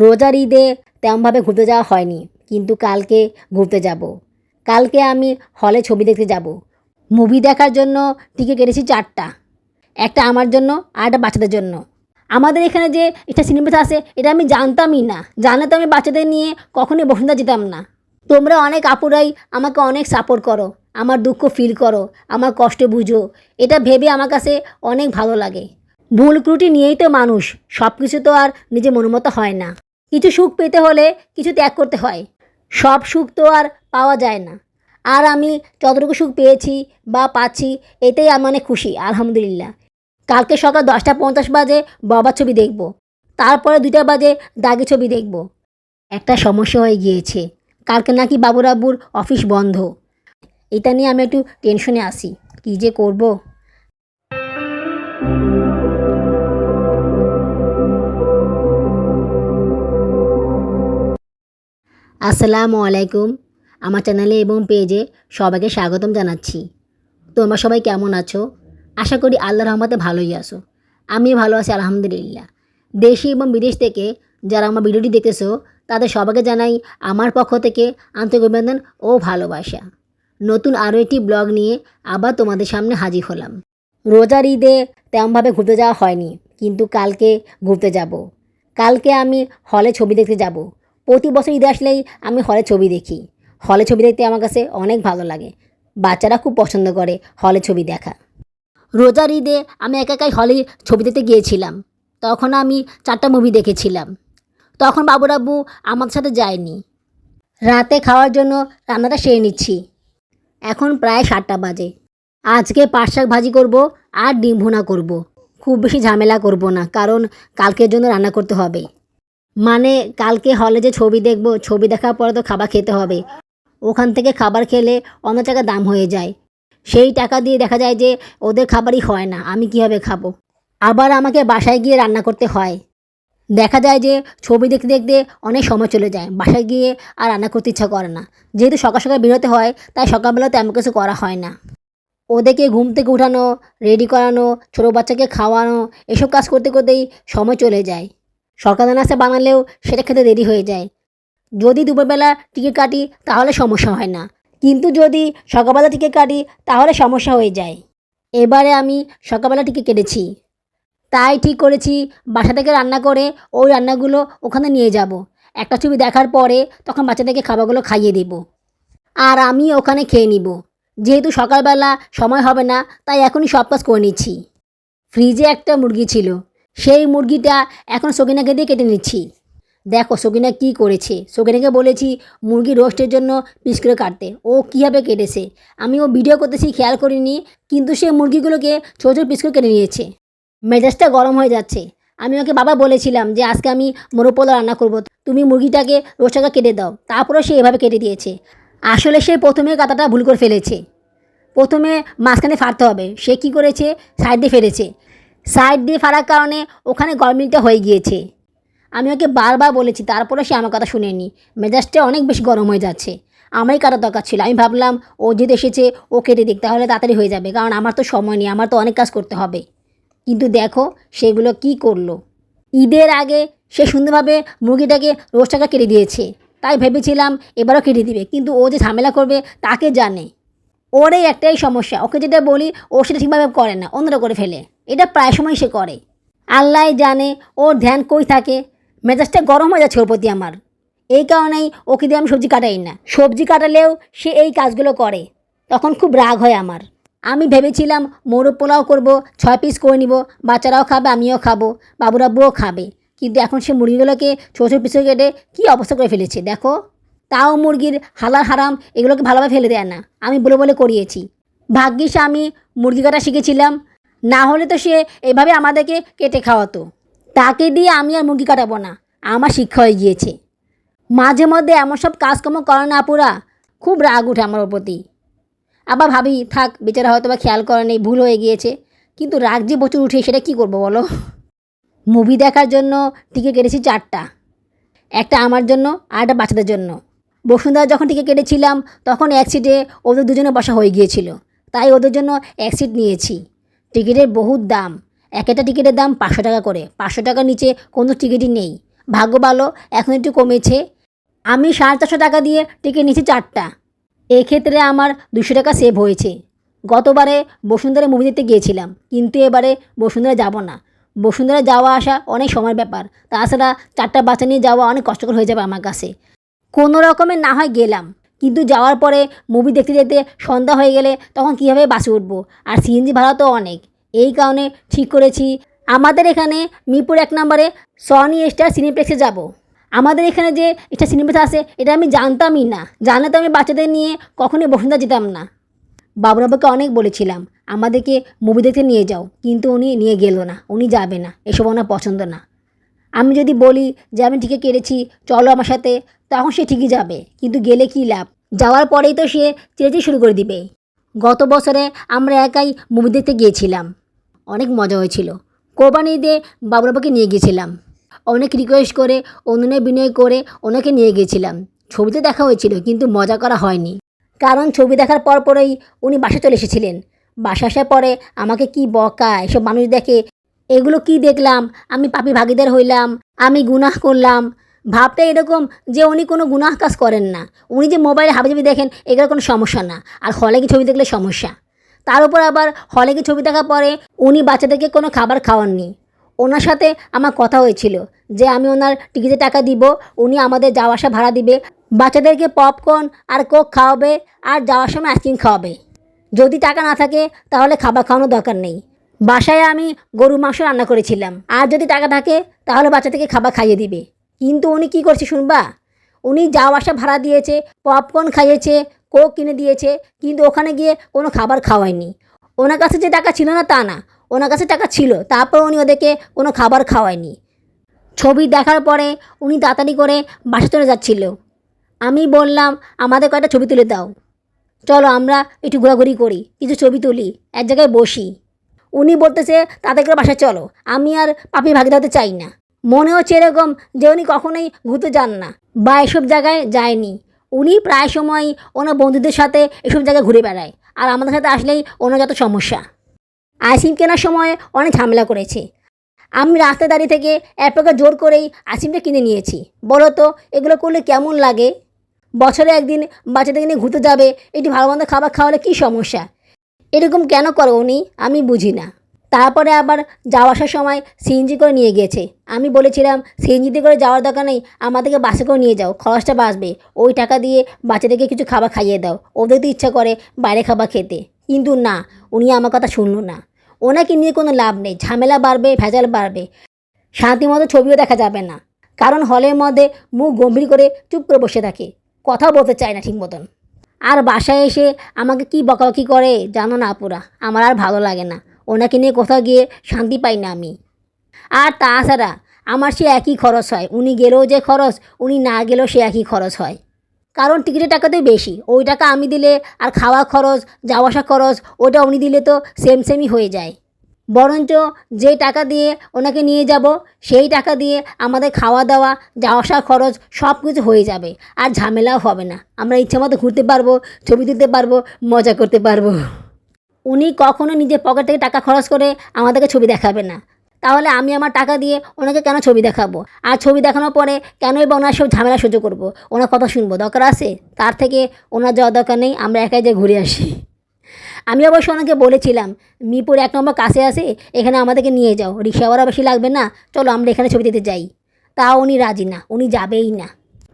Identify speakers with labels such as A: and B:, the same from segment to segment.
A: রোজার ঈদে তেমনভাবে ঘুরতে যাওয়া হয়নি, কিন্তু কালকে ঘুরতে যাব। কালকে আমি হলে ছবি দেখতে যাব। মুভি দেখার জন্য টিকিট কেটেছি চারটা। একটা আমার জন্য, আর একটা বাচ্চাদের জন্য। আমাদের এখানে যে এটা সিনেমা আছে, এটা আমি জানতামই না। জানলে তো আমি বাচ্চাদের নিয়ে কখনোই বসুন্ধরা যেতাম না। তোমরা অনেক আপুরাই আমাকে অনেক সাপোর্ট করো, আমার দুঃখ ফিল করো, আমার কষ্ট বুঝো। এটা ভেবে আমার কাছে অনেক ভালো লাগে। ভুল ক্রুটি নিয়েই তো মানুষ সব কিছু তো আর নিজের মনোমতো হয় না। কিছু সুখ পেতে হলে কিছু ত্যাগ করতে হয়। সব সুখ তো আর পাওয়া যায় না। আর আমি যতটুকু সুখ পেয়েছি বা পাচ্ছি, এতেই আমি অনেক খুশি, আলহামদুলিল্লাহ। কালকে সকাল দশটা পঞ্চাশ বাজে বাবার ছবি দেখব। তারপরে দুইটা বাজে দাগি ছবি দেখব। একটা সমস্যা হয়ে গিয়েছে। কালকে নাকি বাবুর আব্বুর অফিস বন্ধ। এটা নিয়ে আমি একটু টেনশনে আসি কী যে করব? আসসালামু আলাইকুম। আমার চ্যানেলে এবং পেজে সবাইকে স্বাগতম জানাচ্ছি। তোমরা সবাই কেমন আছো? আশা করি আল্লাহ রহমতে ভালোই আছো। আমি ভালো আছি, আলহামদুলিল্লাহ। দেশি এবং বিদেশ থেকে যারা আমার ভিডিওটি দেখতেছো, তাদের সবাইকে জানাই আমার পক্ষ থেকে আন্তরিক অভিনন্দন ও ভালোবাসা। নতুন আরও একটি ব্লগ নিয়ে আবার তোমাদের সামনে হাজির হলাম। রোজার ঈদে তেমনভাবে ঘুরতে যাওয়া হয়নি, কিন্তু কালকে ঘুরতে যাব। কালকে আমি হলে ছবি দেখতে যাব। প্রতি বছর ঈদে আসলেই আমি হলে ছবি দেখি। হলে ছবি দেখতে আমার কাছে অনেক ভালো লাগে। বাচ্চারা খুব পছন্দ করে হলে ছবি দেখা। রোজার ঈদে আমি একা একাই হলে ছবি দেখতে গিয়েছিলাম। তখন আমি চারটা মুভি দেখেছিলাম। তখন বাবুরাব্বু আমার সাথে যায়নি। রাতে খাওয়ার জন্য রান্নাটা সেরে নিচ্ছি। এখন প্রায় সাতটা বাজে। আজকে পাট শাক ভাজি করব আর ডিম ভুনা করব। খুব বেশি ঝামেলা করব না, কারণ কালকের জন্য রান্না করতে হবে। মানে কালকে হলে যে ছবি দেখব, ছবি দেখার পরে তো খাবার খেতে হবে। ওখান থেকে খাবার খেলে অন্য টাকা দাম হয়ে যায়। সেই টাকা দিয়ে দেখা যায় যে ওদের খাবারই হয় না, আমি কীভাবে খাব? আবার আমাকে বাসায় গিয়ে রান্না করতে হয়। দেখা যায় যে ছবি দেখতে দেখতে অনেক সময় চলে যায়, বাসায় গিয়ে আর রান্না করতে ইচ্ছা করে না। যেহেতু সকাল সকাল বেরোতে হয়, তাই সকালবেলা তেমন কিছু করা হয় না। ওদেরকে ঘুম থেকে উঠানো রেডি করানো, ছোটো বাচ্চাকে খাওয়ানো, এসব কাজ করতে করতেই সময় চলে যায়। সকালে নাস্তা বানালেও সেটা খেতে দেরি হয়ে যায়। যদি দুপুরবেলা টিকিট কাটি, তাহলে সমস্যা হয় না। কিন্তু যদি সকালবেলা টিকিট কাটি, তাহলে সমস্যা হয়ে যায়। এবারে আমি সকালবেলা টিকিট কেটেছি। তাই ঠিক করেছি, বাসা থেকে রান্না করে ওই রান্নাগুলো ওখানে নিয়ে যাব। একটা ছবি দেখার পরে তখন বাচ্চাদেরকে খাবারগুলো খাইয়ে দেব। আর আমি ওখানে খেয়ে নিব। যেহেতু সকালবেলা সময় হবে না, তাই এখনই সব কাজ করে নিচ্ছি। ফ্রিজে একটা মুরগি ছিল। সেই মুরগিটা এখন সকিনাকে দিয়ে কেটে নিচ্ছি। দেখো সকিনা কি করেছে। সকিনাকে বলেছি, মুরগি রোস্টের জন্য পিস করে কাটতে। ও কীভাবে কেটেছে? আমি ও ভিডিও করতেছি, খেয়াল করিনি, কিন্তু সে মুরগিগুলোকে ছোটো ছোটো পিস করে কেটে নিয়েছে। মেজাজটা গরম হয়ে যাচ্ছে। আমি ওকে বাবা বলেছিলাম যে, আজকে আমি মোরোপোলা রান্না করব। তুমি মুরগিটাকে রোস্টাকে কেটে দাও। তারপরেও সে এভাবে কেটে দিয়েছে। আসলে সে প্রথমে কাতাটা ভুল করে ফেলেছে। প্রথমে মাঝখানে ফাড়তে হবে। সে কি করেছে? সাইড দিয়ে ফেলেছে। সাইড দিয়ে ফাড়ার কারণে ওখানে গরমিলটা হয়ে গিয়েছে। আমি ওকে বারবার বলেছি তারপরে সে আমার কথা শুনেনি। মেজাজটা অনেক বেশি গরম হয়ে যাচ্ছে। আমারই কাটা দরকার ছিল। আমি ভাবলাম, ও যেহেতু এসেছে, ও কেটে দিক, তাহলে তাড়াতাড়ি হয়ে যাবে। কারণ আমার তো সময় নেই, আমার তো অনেক কাজ করতে হবে। কিন্তু দেখো, সেগুলো কি করল। ঈদের আগে সে সুন্দরভাবে মুরগিটাকে রোস্টাকা কেটে দিয়েছে। তাই ভেবেছিলাম, এবারও কেটে দিবে। কিন্তু ও যে ঝামেলা করবে, তাকে জানে। ওর এই একটাই সমস্যা। ওকে যেটা বলি, ও সেটা ঠিকভাবে করে না, অন্যরা করে ফেলে। এটা প্রায় সময় সে করে। আল্লাহ জানে, ওর ধ্যান কই থাকে। মেজাজটা গরম হয়ে যাচ্ছে ওর প্রতি আমার। এই কারণেই ওকে দিয়ে আমি সবজি কাটাই না। সবজি কাটালেও সে এই কাজগুলো করে। তখন খুব রাগ হয় আমার। আমি ভেবেছিলাম মোরগ পোলাও করব, ছয় পিস করে নিব, বাচ্চারাও খাবে, আমিও খাব বাবুরাব্বুও খাবে। কিন্তু এখন সে মুরগিগুলোকে ছোটো ছোটো পিসে কেটে কী অবস্থা করে ফেলেছে, দেখো। তাও মুরগির হালাল, হারাম এগুলোকে ভালোভাবে ফেলে দেয় না। আমি বলে বলে করিয়েছি। ভাগ্যিস আমি মুরগি কাটা শিখেছিলাম। না হলে তো সে এভাবে আমাদেরকে কেটে খাওয়াতো। তাকে দিয়ে আমি আর মুরগি কাটাবো না। আমার শিক্ষা হয়ে গিয়েছে। মাঝে মধ্যে এমন সব কাজকর্ম করে না পুরা খুব রাগ উঠে আমার প্রতি। আবার ভাবি, থাক, বেচারা হয়তো বা খেয়াল করে নেই, ভুল হয়ে গিয়েছে। কিন্তু রাগ যে প্রচুর উঠে, সেটা কি করব বলো? মুভি দেখার জন্য টিকিট কেটেছি চারটা। একটা আমার জন্য, আর একটা বাচ্চাদের জন্য। বসুন্ধরা যখন টিকিট কেটেছিলাম, তখন এক সিটে ওদের দুজনে বসা হয়ে গিয়েছিল। তাই ওদের জন্য এক সিট নিয়েছি। টিকিটের বহুত দাম। এক একটা টিকিটের দাম পাঁচশো টাকা করে। পাঁচশো টাকার নিচে কোনো টিকিটই নেই। ভাগ্য ভালো, এখন একটু কমেছে। আমি সাড়ে চারশো টাকা দিয়ে টিকিট নিয়েছি চারটা। এক্ষেত্রে আমার দুশো টাকা সেভ হয়েছে। গতবারে বসুন্ধরা মুভি দেখতে গিয়েছিলাম, কিন্তু এবারে বসুন্ধরা যাব না। বসুন্ধরা যাওয়া আসা অনেক সময়ের ব্যাপার। তাছাড়া চারটা বাচ্চা নিয়ে যাওয়া অনেক কষ্টকর হয়ে যাবে আমার কাছে। কোনো রকমে না হয় গেলাম। কিন্তু যাওয়ার পরে মুভি দেখতে দেখতে সন্ধ্যা হয়ে গেলে তখন কীভাবে বাসে উঠবো? আর সিএনজি ভাড়া তো অনেক। এই কারণে ঠিক করেছি। আমাদের এখানে মিরপুর এক নম্বরে সনি স্টার সিনেপ্লেক্সে যাব। আমাদের এখানে যে একটা সিনেপ্লেক্স আছে, এটা আমি জানতামই না। জানলে তো আমি বাচ্চাদের নিয়ে কখনোই বসুন্ধরা যেতাম না। বাবুরাবাকে অনেক বলেছিলাম, আমাদেরকে মুভি দেখতে নিয়ে যাও। কিন্তু উনি নিয়ে গেল না। উনি যাবে না। এসব ওনার পছন্দ না। আমি যদি বলি যে আমি টিকিট কেটেছি, চলো আমার সাথে, তখন সে ঠিকই যাবে, কিন্তু গেলে কী লাভ? যাওয়ার পরেই তো সে চেঁচে শুরু করে দিবে। গত বছরে আমরা একাই মুভি দেখতে গিয়েছিলাম। অনেক মজা হয়েছিল। কোরবানি ঈদে বাবুরাবাকে নিয়ে গিয়েছিলাম। অনেক রিকোয়েস্ট করে অনুনয় বিনয় করে ওনাকে নিয়ে গিয়েছিলাম। ছবিতে দেখা হয়েছিল, কিন্তু মজা করা হয়নি। কারণ ছবি দেখার পর পরেই উনি বাসা চলে এসেছিলেন। বাসা আসার পরে আমাকে কি বকা, এসব মানুষ দেখে এগুলো কি দেখলাম? আমি পাপি ভাগিদার হইলাম, আমি গুনাহ করলাম। ভাবটা এরকম যে উনি কোনো গুনাহ কাজ করেন না। উনি যে মোবাইলে হাবিজাবি দেখেন, এগুলো কোনো সমস্যা না। আর হলে গিয়ে ছবি দেখলে সমস্যা? তার উপর আবার হলে গিয়ে ছবি দেখার পরে উনি বাচ্চাদেরকে কোনো খাবার খাওয়াননি। ওনার সাথে আমার কথা হয়েছিল যে আমি ওনার টিকিটে টাকা দিব, উনি আমাদের যাওয়া আসা ভাড়া দিবে, বাচ্চাদেরকে পপকর্ন আর কোক খাওয়াবে আর যাওয়ার সময় আইসক্রিম খাওয়াবে। যদি টাকা না থাকে, তাহলে খাবার খাওয়ানোর দরকার নেই। বাসায় আমি গরু মাংস রান্না করেছিলাম। আর যদি টাকা থাকে, তাহলে বাচ্চাদেরকে খাবার খাইয়ে দিবে। কিন্তু উনি কি করছে শুনবা? উনি যাওয়া আসা ভাড়া দিয়েছে পপকর্ন খাইয়েছে কোক কিনে দিয়েছে, কিন্তু ওখানে গিয়ে কোনো খাবার খাওয়ায়নি। ওনার কাছে যে টাকা ছিল না, তা না। ওনার কাছে টাকা ছিল, তারপর উনি ওদেরকে কোনো খাবার খাওয়ায়নি। ছবি দেখার পরে উনি তাড়াতাড়ি করে বাসা চলে যাচ্ছিল। আমি বললাম, আমাদের কয়েকটা ছবি তুলে দাও। চলো আমরা একটু ঘোরাঘুরি করি, কিছু ছবি তুলি, এক জায়গায় বসি। উনি বলতেছে তাদের করে বাসায় চলো। আমি আর পাপি ভাগিতে হতে চাই না। মনে হচ্ছে এরকম যে উনি কখনোই ঘুরতে যান না বা এসব জায়গায় যায়নি। উনি প্রায় সময় ওনার বন্ধুদের সাথে এসব জায়গায় ঘুরে বেড়ায় আর আমাদের সাথে আসলেই ওনার যত সমস্যা। আইসিম কেনার সময় অনেক ঝামেলা করেছে। আমি রাস্তা দাঁড়িয়ে থেকে এক প্রকার জোর করেই আইসিমটা কিনে নিয়েছি। বলো তো এগুলো করলে কেমন লাগে? বছরে একদিন বাচ্চাদের নিয়ে ঘুরতে যাবে, একটু ভালো মন্দ খাবার খাওয়ালে কী সমস্যা? এরকম কেন করো উনি? আমি বুঝি না। তারপরে আবার যাওয়া আসার সময় সিএনজি করে নিয়ে গিয়েছে। আমি বলেছিলাম সিএনজিতে করে যাওয়ার দরকার নেই, আমাদেরকে বাসে করে নিয়ে যাও, খরচটা বাঁচবে। ওই টাকা দিয়ে বাচ্চাদেরকে কিছু খাবার খাইয়ে দাও। ওদের তো ইচ্ছা করে বাইরে খাবার খেতে। কিন্তু না, উনি আমার কথা শুনল না। ওনাকে নিয়ে কোনো লাভ নেই, ঝামেলা বাড়বে, ভেজাল বাড়বে। শান্তিমতো ছবিও দেখা যাবে না। কারণ হলের মধ্যে মুখ গম্ভীর করে চুপ করে বসে থাকে। কথা বলতে চায় না ঠিক মতন। আর বাসায় এসে আমাকে কি বকাবকি করে জানো না আপুরা? আমার আর ভালো লাগে না। ওনাকে নিয়ে কোথাও গিয়ে শান্তি পাই না আমি। আর তাছাড়া আমার সে একই খরচ হয়। উনি গেলেও যে খরচ, উনি না গেলেও সে একই খরচ হয়। কারণ টিকিটের টাকাতেই বেশি। ওই টাকা আমি দিলে আর খাওয়া খরচ, যাওয়া আসা খরচ ওটা উনি দিলে তো সেম সেমই হয়ে যায়। বরঞ্চ যে টাকা দিয়ে ওনাকে নিয়ে যাব, সেই টাকা দিয়ে আমাদের খাওয়া দাওয়া যাওয়া আসা খরচ সব কিছু হয়ে যাবে। আর ঝামেলাও হবে না। আমরা ইচ্ছে মতো ঘুরতে পারব, ছবি তুলতে পারব, মজা করতে পারব। উনি কখনো নিজের পকেট থেকে টাকা খরচ করে আমাদেরকে ছবি দেখাবে না। তাহলে আমি আমার টাকা দিয়ে ওনাকে কেন ছবি দেখাবো? আর ছবি দেখানোর পরে কেনই বা ওনার সব ঝামেলা সহ্য করব? ওনার কথা শুনব। দরকার আছে? তার থেকে ওনার যাওয়ার দরকার নেই। আমরা একাই যে ঘুরে আসি। আমি অবশ্য ওনাকে বলেছিলাম, মিরপুর এক নম্বর কাছে আসে এখানে আমাদেরকে নিয়ে যাও। রিক্সা ভাড়া বেশি লাগবে না, চলো আমরা এখানে ছবি দিতে যাই। তা উনি রাজি না, উনি যাবেই না।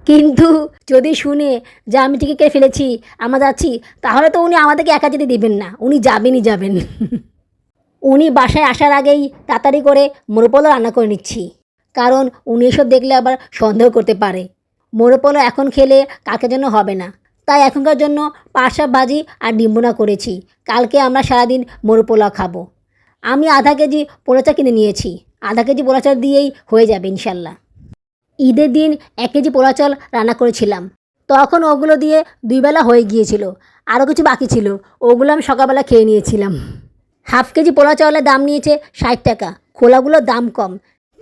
A: কিন্তু যদি শুনে যে আমি টিকিট কেটে ফেলেছি, আমরা যাচ্ছি, তাহলে তো উনি আমাদেরকে একা যেতে দিবেন না, উনি যাবেনই যাবেন। উনি বাসায় আসার আগেই তাড়াতাড়ি করে মোরপলো রান্না করে নিচ্ছি। কারণ উনি এসব দেখলে আবার সন্দেহ করতে পারে। মোরপলো এখন খেলে কাকে জন্য হবে না। তাই এখনকার জন্য পাঁচশা ভাজি আর ডিম্বুনা করেছি। কালকে আমরা সারাদিন মোরপোলা খাব। আমি আধা কেজি পোলাচা কিনে নিয়েছি। আধা কেজি পোলাচা দিয়েই হয়ে যাবে ইনশাল্লাহ। ঈদের দিন এক কেজি পোলা চাল রান্না করেছিলাম। তখন ওগুলো দিয়ে দুই বেলা হয়ে গিয়েছিল। আরও কিছু বাকি ছিল। ওগুলো আমি সকালবেলা খেয়ে নিয়েছিলাম। হাফ কেজি পোলা চাউলের দাম নিয়েছে ষাট টাকা। খোলাগুলোর দাম কম।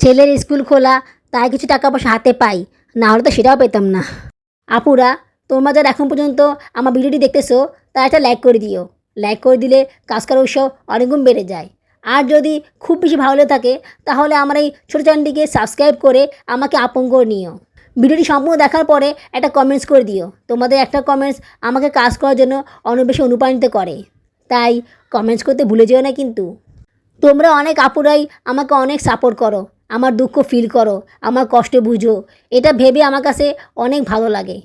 A: ছেলের স্কুল খোলা, তাই কিছু টাকা পয়সা হাতে পাই। না হলে তো সেটাও পেতাম না। আপুরা তোমরা যারা এখন পর্যন্ত আমার ভিডিওটি দেখতেছো তারা একটা লাইক করে দিও। লাইক করে দিলে কাজ করার উৎসাহ অনেকগুণ বেড়ে যায়। আর যদি খুব বেশি ভালো লেগে থাকে, তাহলে আমার এই ছোটো চ্যানেলটিকে সাবস্ক্রাইব করে আমাকে আপন করে নিও। ভিডিওটি সম্পূর্ণ দেখার পরে একটা কমেন্টস করে দিও। তোমাদের একটা কমেন্টস আমাকে কাজ করার জন্য অনেক বেশি অনুপ্রাণিত করে। তাই কমেন্টস করতে ভুলে যেও না কিন্তু। তোমরা অনেক আপুরাই আমাকে অনেক সাপোর্ট করো, আমার দুঃখ ফিল করো, আমার কষ্টে বুঝো। এটা ভেবে আমার কাছে অনেক ভালো লাগে।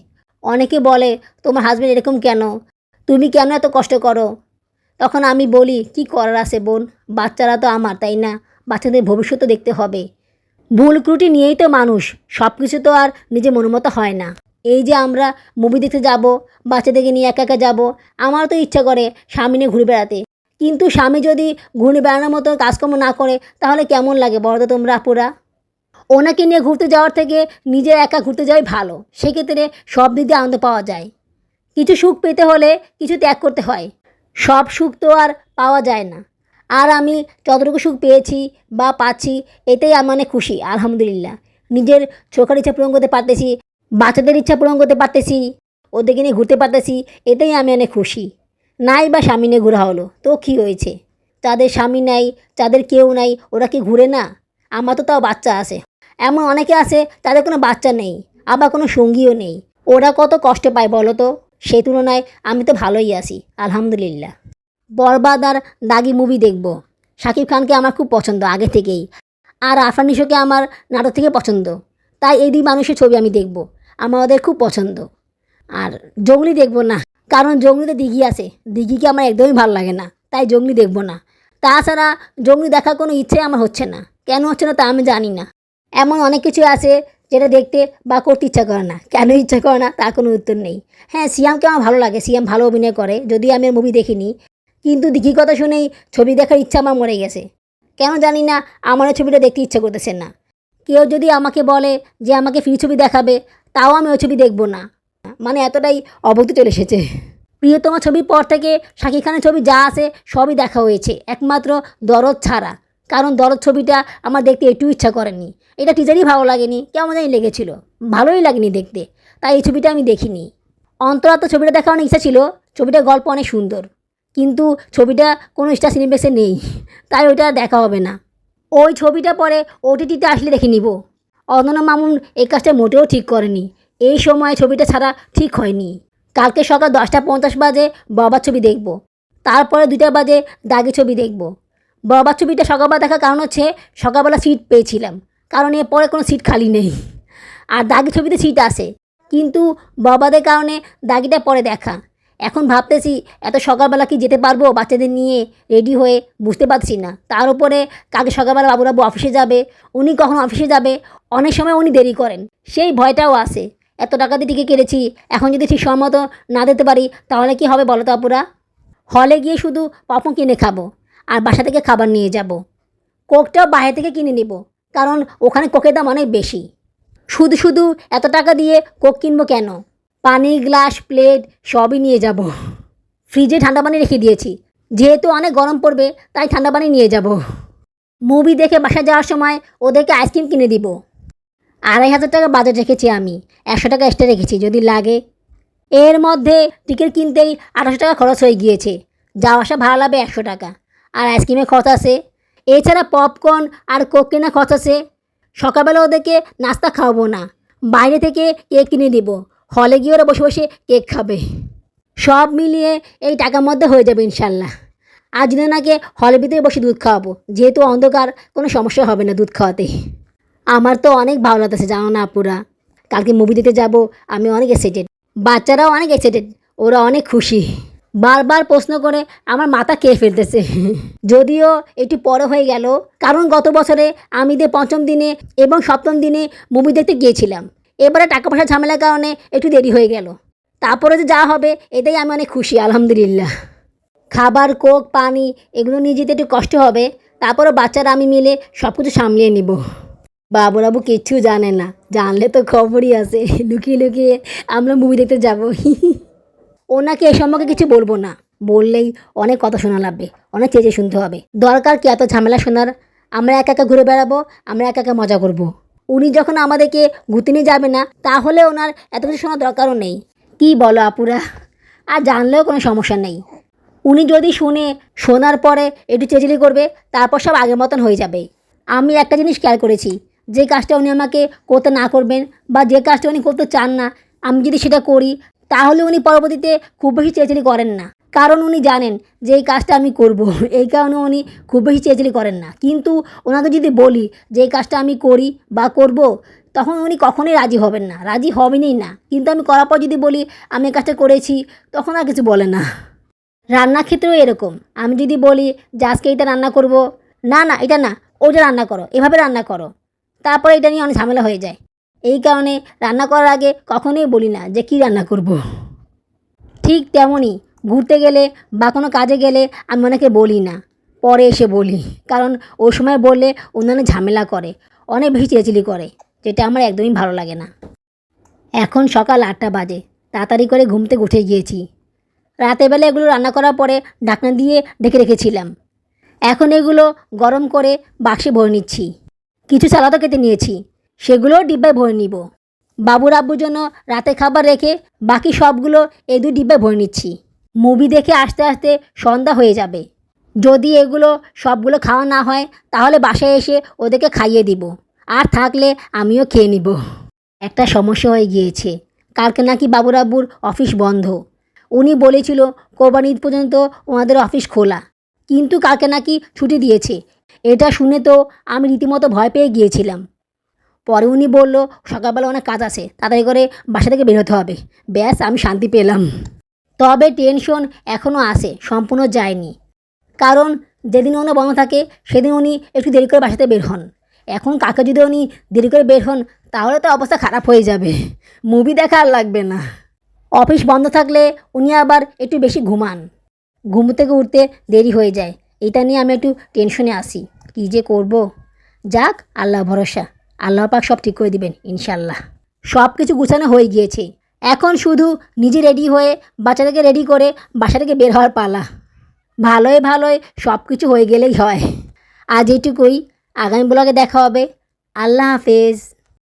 A: অনেকে বলে, তোমার হাজব্যান্ড এরকম কেন? তুমি কেন এত কষ্ট করো? তখন আমি বলি, কি করার আছে বোন? বাচ্চারা তো আমার, তাই না? বাচ্চাদের ভবিষ্যৎ দেখতে হবে। ভুল ক্রুটি নিয়েই তো মানুষ সব কিছু তো আর নিজে মনোমতো হয় না। এই যে আমরা মুভি দেখতে যাব, বাচ্চাদেরকে নিয়ে একা একা যাব, আমার তো ইচ্ছা করে স্বামী নিয়ে ঘুরে বেড়াতে। কিন্তু স্বামী যদি ঘুরে বেড়ানোর মতো কাজকর্ম না করে, তাহলে কেমন লাগে তো তোমরা আপুরা ওনাকে নিয়ে ঘুরতে যাওয়ার থেকে নিজে একা ঘুরতে যাওয়াই ভালো। সেক্ষেত্রে সব দিক দিয়ে আনন্দ পাওয়া যায়। কিছু সুখ পেতে হলে কিছু ত্যাগ করতে হয়। সব সুখ তো আর পাওয়া যায় না। আর আমি যতটুকু সুখ পেয়েছি বা পাচ্ছি, এতেই আমি অনেক খুশি, আলহামদুলিল্লাহ। নিজের চোখের ইচ্ছা পূরণ করতে পারতেছি, বাচ্চাদের ইচ্ছা পূরণ করতে পারতেছি, ওদেরকে নিয়ে ঘুরতে পারতেছি, এতেই আমি অনেক খুশি। নাই বা স্বামী নিয়ে ঘোরা হলো, তো কী হয়েছে? তাদের স্বামী নাই তাদের কেউ নাই, ওরা কি ঘুরে না? আমার তো তাও বাচ্চা আছে। এমন অনেকে আছে, তাদের কোনো বাচ্চা নেই, আবার কোনো সঙ্গীও নেই। ওরা কত কষ্ট পায় বলো তো? সেই তুলনায় আমি তো ভালোই আছি, আলহামদুলিল্লাহ। বরবাদ আর দাগি মুভি দেখব। শাকিব খানকে আমার খুব পছন্দ, আগে থেকেই। আর নিশোকে আমার নাটক থেকে পছন্দ। তাই এই দুই মানুষের ছবি আমি দেখব, আমাদের খুব পছন্দ। আর জঙ্গলি দেখব না, কারণ জঙ্গলিতে দিঘি আছে। দিঘিকে আমার একদমই ভালো লাগে না, তাই জঙ্গলি দেখব না। তাছাড়া জঙ্গলি দেখার কোনো ইচ্ছে আমার হচ্ছে না। কেন হচ্ছে না তা আমি জানি না। এমন অনেক কিছু আছে যেটা দেখতে বা করতে ইচ্ছা করে না। কেন ইচ্ছা করে না? তার কোনো উত্তর নেই। হ্যাঁ সিয়ামকে আমার ভালো লাগে। সিয়াম ভালো অভিনয় করে। যদি আমি মুভি দেখিনি। কিন্তু দিঘির কথা শুনেই ছবি দেখার ইচ্ছা আমার মরে গেছে। কেন জানি না, আমার ছবিটা দেখতে ইচ্ছা করতেছে না। কেউ যদি আমাকে বলে যে আমাকে ফ্রি ছবি দেখাবে, তাও আমি ওই ছবি দেখব না। মানে এতটাই অবধি চলে এসেছে। প্রিয়তমা ছবির পর থেকে শাকিব খানের ছবি যা আছে সবই দেখা হয়েছে। একমাত্র দরদ ছাড়া। কারণ দরদ ছবিটা আমার দেখতে একটু ইচ্ছা করেনি। এটা টিচারই ভালো লাগেনি, কেমন জানি লেগেছিল। ভালোই লাগেনি দেখতে, তাই এই ছবিটা আমি দেখিনি। অন্তরাত্মা ছবিটা দেখার অনেক ইচ্ছা ছিল, ছবিটার গল্প অনেক সুন্দর, কিন্তু ছবিটা কোনো স্টার সিনেমেক্সে নেই, তাই ওইটা দেখা হবে না। ওই ছবিটা পরে ওটিটিতে আসলে দেখে নিব। অনন্য মামুন এই কাজটা মোটেও ঠিক করেনি, এই সময় ছবিটা ছাড়া ঠিক হয়নি। কালকে সকাল দশটা পঞ্চাশ বাজে বাবার ছবি দেখব, তারপরে দুইটা বাজে দাগি ছবি দেখব। বাবার ছবিটা সকালবেলা দেখার কারণ হচ্ছে সকালবেলা সিট পেয়েছিলাম। কারণ এর পরে কোনো সিট খালি নেই। আর দাগি ছবিতে সিট আসে। কিন্তু বাবাদের কারণে দাগিটা পরে দেখা। এখন ভাবতেছি, এত সকালবেলা কি যেতে পারব বাচ্চাদের নিয়ে রেডি হয়ে বুঝতে পারছি না। তার উপরে কাকে সকালবেলা বাবু বাবুরাবু অফিসে যাবে, উনি কখন অফিসে যাবে, অনেক সময় উনি দেরি করেন। সেই ভয়টাও আসে। এত টাকা দিয়ে টিকে কেটেছি, এখন যদি ঠিক সময় মতো না দিতে পারি, তাহলে কি হবে বলো তো আপুরা? হলে গিয়ে শুধু পপকর্ন কিনে খাব। আর বাসা থেকে খাবার নিয়ে যাব। কোকটাও বাইরে থেকে কিনে নিব, কারণ ওখানে কোকের দাম অনেক বেশি। শুধু শুধু এত টাকা দিয়ে কোক কিনবো কেন? পানি, গ্লাস, প্লেট সবই নিয়ে যাব। ফ্রিজে ঠান্ডা পানি রেখে দিয়েছি। যেহেতু অনেক গরম পড়বে, তাই ঠান্ডা পানি নিয়ে যাব। মুভি দেখে বাসা যাওয়ার সময় ওদেরকে আইসক্রিম কিনে দিব। আড়াই হাজার টাকা বাজার রেখেছি আমি। একশো টাকা এক্সট্রা রেখেছি যদি লাগে। এর মধ্যে টিকিট কিনতেই আঠাশো টাকা খরচ হয়ে গিয়েছে। যাওয়া আসা ভাড়া লাগবে একশো টাকা। আর আইসক্রিমে আছে। এছাড়া পপকর্ন আর কোক খরচ আছে। সকালবেলা ওদেরকে নাস্তা খাওয়াবো না। বাইরে থেকে কেক কিনে দিব হলে গিয়ে ওরা বসে বসে কেক খাবে। সব মিলিয়ে এই টাকার মধ্যে হয়ে যাবে ইনশাল্লাহ। আর যদি নাকি হলের ভিতরে বসে দুধ খাওয়াবো, যেহেতু অন্ধকার, কোনো সমস্যা হবে না দুধ খাওয়াতে। আমার তো অনেক ভালো লাগতেছে, জানো না আপুরা। কালকে মুভি দিতে যাব, আমি অনেক এক্সাইটেড বাচ্চারাও অনেক এক্সাইটেড ওরা অনেক খুশি। বারবার প্রশ্ন করে আমার মাথা খেয়ে ফেলতেছে। যদিও একটু পরে হয়ে গেল, কারণ গত বছরে আমি যে পঞ্চম দিনে এবং সপ্তম দিনে মুভি দেখতে গিয়েছিলাম। এবারে টাকা পয়সা ঝামেলার কারণে একটু দেরি হয়ে গেল। তারপরে যে যা হবে এটাই আমি অনেক খুশি, আলহামদুলিল্লাহ। খাবার, কোক, পানি, এগুলো নিয়ে যেতে একটু কষ্ট হবে। তারপরে বাচ্চারা আমি মিলে সব কিছু সামলিয়ে নিব। বাবু বাবু কিচ্ছু জানে না, জানলে তো খবরই আছে। লুকিয়ে লুকিয়ে আমরা মুভি দেখতে যাব। ওনাকে এ সম্পর্কে কিছু বলব না। বললেই অনেক কথা শোনা লাগবে, অনেক চেঁচে শুনতে হবে। দরকার কি এত ঝামেলা শোনার? আমরা একা একা ঘুরে বেড়াবো, আমরা একা একা মজা করব। উনি যখন আমাদেরকে ঘুরতে নিয়ে যাবে না, তাহলে ওনার এত কিছু শোনার দরকারও নেই। কি বলো আপুরা? আর জানলেও কোনো সমস্যা নেই। উনি যদি শুনে শোনার পরে একটু চেঁচিলি করবে, তারপর সব আগের মতন হয়ে যাবে। আমি একটা জিনিস খেয়াল করেছি, যে কাজটা উনি আমাকে করতে না করবেন বা যে কাজটা উনি করতে চান না, আমি যদি সেটা করি তাহলে উনি পরবর্তীতে খুব বেশি চেঁচিলি করেন না। কারণ উনি জানেন যে এই কাজটা আমি করব। এই কারণে উনি খুব বেশি চেঁচিলি করেন না। কিন্তু ওনাকে যদি বলি যে এই কাজটা আমি করি বা করব, তখন উনি কখনোই রাজি হবেন না। রাজি হবেনই না। কিন্তু আমি করার পর যদি বলি, আমি এই কাজটা করেছি, তখন আর কিছু বলে না। রান্নার ক্ষেত্রেও এরকম। আমি যদি বলি, যে আজকে এটা রান্না করব, না না, এটা না। ওটা রান্না করো। এভাবে রান্না করো। তারপরে এটা নিয়ে অনেক ঝামেলা হয়ে যায়। এই কারণে রান্না করার আগে কখনোই বলি না যে কী রান্না করব। ঠিক তেমনই ঘুরতে গেলে বা কোনো কাজে গেলে আমি অনেকে বলি না। পরে এসে বলি, কারণ ওই সময় বললে অন্যান্য ঝামেলা করে, অনেক বেশি চেঁচিলি করে, যেটা আমার একদমই ভালো লাগে না। এখন সকাল আটটা বাজে, তাড়াতাড়ি করে ঘুম থেকে উঠে গিয়েছি। রাতের বেলা এগুলো রান্না করার পরে ঢাকনা দিয়ে ঢেকে রেখেছিলাম। এখন এগুলো গরম করে বাক্সে ভরে নিচ্ছি। কিছু সালাদও কেটে নিয়েছি। সেগুলোও ডিব্বায় ভরে নিব। বাবুর আব্বুর জন্য রাতে খাবার রেখে বাকি সবগুলো এই দুই ডিব্বায় ভরে নিচ্ছি। মুভি দেখে আস্তে আস্তে সন্ধ্যা হয়ে যাবে। যদি এগুলো সবগুলো খাওয়া না হয়, তাহলে বাসায় এসে ওদেরকে খাইয়ে দিব। আর থাকলে আমিও খেয়ে নিব। একটা সমস্যা হয়ে গিয়েছে। কালকে নাকি বাবুর আব্বুর অফিস বন্ধ। উনি বলেছিল, কোরবানি ঈদ পর্যন্ত ওনাদের অফিস খোলা। কিন্তু কালকে নাকি ছুটি দিয়েছে। এটা শুনে তো আমি রীতিমতো ভয় পেয়ে গিয়েছিলাম। পরে উনি বলল, সকালবেলা অনেক কাজ আছে, তাড়াতাড়ি করে বাসা থেকে বেরোতে হবে। ব্যাস, আমি শান্তি পেলাম। তবে টেনশন এখনও আসে সম্পূর্ণ যায়নি। কারণ যেদিন ওনার বন্ধ থাকে, সেদিন উনি একটু দেরি করে বাসাতে বের হন। এখন কাকে যদি উনি দেরি করে বের হন, তাহলে তো অবস্থা খারাপ হয়ে যাবে। মুভি দেখা আর লাগবে না। অফিস বন্ধ থাকলে উনি আবার একটু বেশি ঘুমান। ঘুম থেকে উঠতে দেরি হয়ে যায়। এটা নিয়ে আমি একটু টেনশনে আসি কী যে করব? যাক আল্লাহ ভরসা। আল্লাহ পাক সব ঠিক করে দিবেন ইনশাল্লাহ সব কিছু গুছানো হয়ে গিয়েছে। এখন শুধু নিজে রেডি হয়ে বাচ্চাদেরকে রেডি করে বাসা থেকে বের হওয়ার পালা। ভালোই ভালোই সব কিছু হয়ে গেলেই হয়। আজ এটুকুই আগামী ব্লগে দেখা হবে। আল্লাহ হাফেজ।